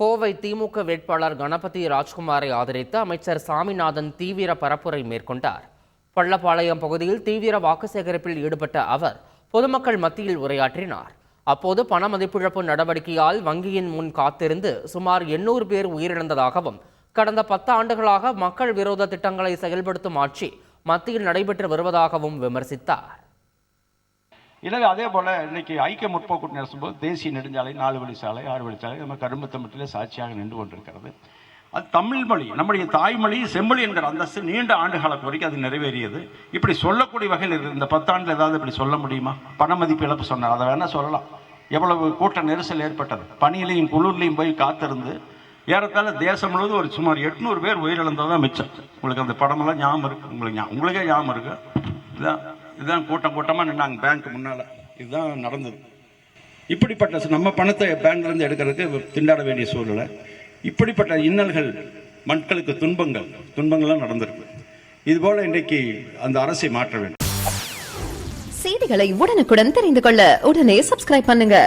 கோவை திமுக வேட்பாளர் கணபதி ராஜ்குமாரை ஆதரித்து அமைச்சர் சாமிநாதன் தீவிர பரப்புரை மேற்கொண்டார். பள்ளப்பாளையம் பகுதியில் தீவிர வாக்கு சேகரிப்பில் ஈடுபட்ட அவர் பொதுமக்கள் மத்தியில் உரையாற்றினார். அப்போது பண மதிப்பிழப்பு நடவடிக்கையால் வங்கியின் முன் காத்திருந்து சுமார் எண்ணூறு பேர் உயிரிழந்ததாகவும் கடந்த பத்து ஆண்டுகளாக மக்கள் விரோத திட்டங்களை செயல்படுத்தும் ஆட்சி மத்தியில் நடைபெற்று வருவதாகவும் விமர்சித்தார். எனவே அதே போல் இன்றைக்கி ஐக்கிய முற்போக்கு நடத்தும்போது தேசிய நெடுஞ்சாலை நாலு வழிச்சாலை ஆறு வழிச்சாலை நம்ம கரும்பு தமிழத்திலே சாட்சியாக நின்று கொண்டிருக்கிறது. அது தமிழ் மொழி நம்முடைய தாய்மொழி செம்மொழி என்கிற அந்தஸ்து நீண்ட ஆண்டு காலத்து வரைக்கும் அது நிறைவேறியது. இப்படி சொல்லக்கூடிய வகையில் இருக்குது இந்த பத்தாண்டில் ஏதாவது இப்படி சொல்ல முடியுமா? பண மதிப்பு இழப்பு சொன்னார். அதை வேணால் சொல்லலாம். எவ்வளவு கூட்ட நெரிசல் ஏற்பட்டது. பனியிலையும் குளிர்லையும் போய் காத்திருந்து ஏறத்தாழ தேசம் முழுவதும் ஒரு சுமார் எட்நூறு பேர் உயிரிழந்ததான் மிச்சம். உங்களுக்கு அந்த படமெல்லாம் ஞாபகம் இருக்கு? உங்களுக்கு உங்களுக்கே ஞாபகம் இருக்குது இதான் இதுதான் கூட்டம் கூட்டமாக நின்னாங்க பேங்க் முன்னால். இதுதான் நடந்தது. இப்படிப்பட்ட நம்ம பணத்தை பேங்க்லேருந்து எடுக்கிறதுக்கு திண்டாட வேண்டிய சூழ்நிலை. இப்படிப்பட்ட இன்னல்கள் மக்களுக்கு துன்பங்கள் துன்பங்கள்லாம் நடந்திருக்கு. இதுபோல இன்றைக்கு அந்த அரசை மாற்ற வேண்டும். செய்திகளை உடனுக்குடன் தெரிந்து கொள்ள உடனே சப்ஸ்கிரைப் பண்ணுங்க.